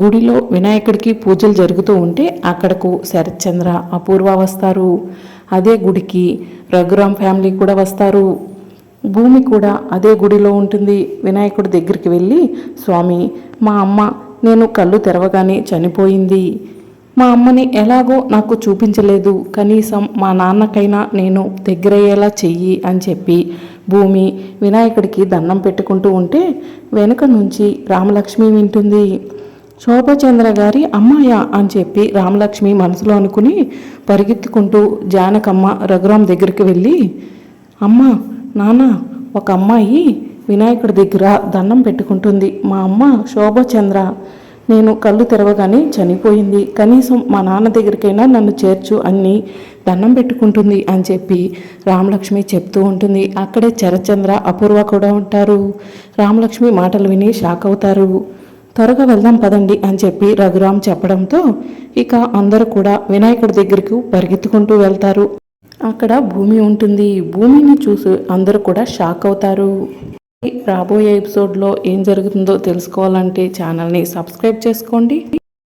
గుడిలో వినాయకుడికి పూజలు జరుగుతూ ఉంటే అక్కడకు శరత్చంద్ర అపూర్వ వస్తారు. అదే గుడికి రఘురామ్ ఫ్యామిలీ కూడా వస్తారు. భూమి కూడా అదే గుడిలో ఉంటుంది. వినాయకుడి దగ్గరికి వెళ్ళి స్వామి మా అమ్మ నేను కళ్ళు తెరవగానే చనిపోయింది. మా అమ్మని ఎలాగో నాకు చూపించలేదు. కనీసం మా నాన్నకైనా నేను దగ్గరయ్యేలా చెయ్యి అని చెప్పి భూమి వినాయకుడికి దండం పెట్టుకుంటూ ఉంటే వెనుక నుంచి రామలక్ష్మి వింటుంది. శోభచంద్ర గారి అమ్మాయ అని చెప్పి రామలక్ష్మి మనసులో అనుకుని పరిగెత్తుకుంటూ జానకమ్మ రఘురాం దగ్గరికి వెళ్ళి అమ్మ నాన్న ఒక అమ్మాయి వినాయకుడి దగ్గర దండం పెట్టుకుంటుంది. మా అమ్మ శోభచంద్ర. నేను కళ్ళు తెరవగానే చనిపోయింది. కనీసం మా నాన్న దగ్గరికైనా నన్ను చేర్చు అని దండం పెట్టుకుంటుంది అని చెప్పి రామలక్ష్మి చెప్తూ ఉంటుంది. అక్కడే చరచంద్ర అపూర్వ కూడా ఉంటారు. రామలక్ష్మి మాటలు విని షాక్ అవుతారు. త్వరగా వెళ్దాం పదండి అని చెప్పి రఘురామ్ చెప్పడంతో ఇక అందరూ కూడా వినాయకుడి దగ్గరకు పరిగెత్తుకుంటూ వెళ్తారు. అక్కడ భూమి ఉంటుంది. భూమిని చూసి అందరూ కూడా షాక్ అవుతారు. రాబోయే ఎపిసోడ్లో ఏం జరుగుతుందో తెలుసుకోవాలంటే ఛానల్ని సబ్స్క్రైబ్ చేసుకోండి.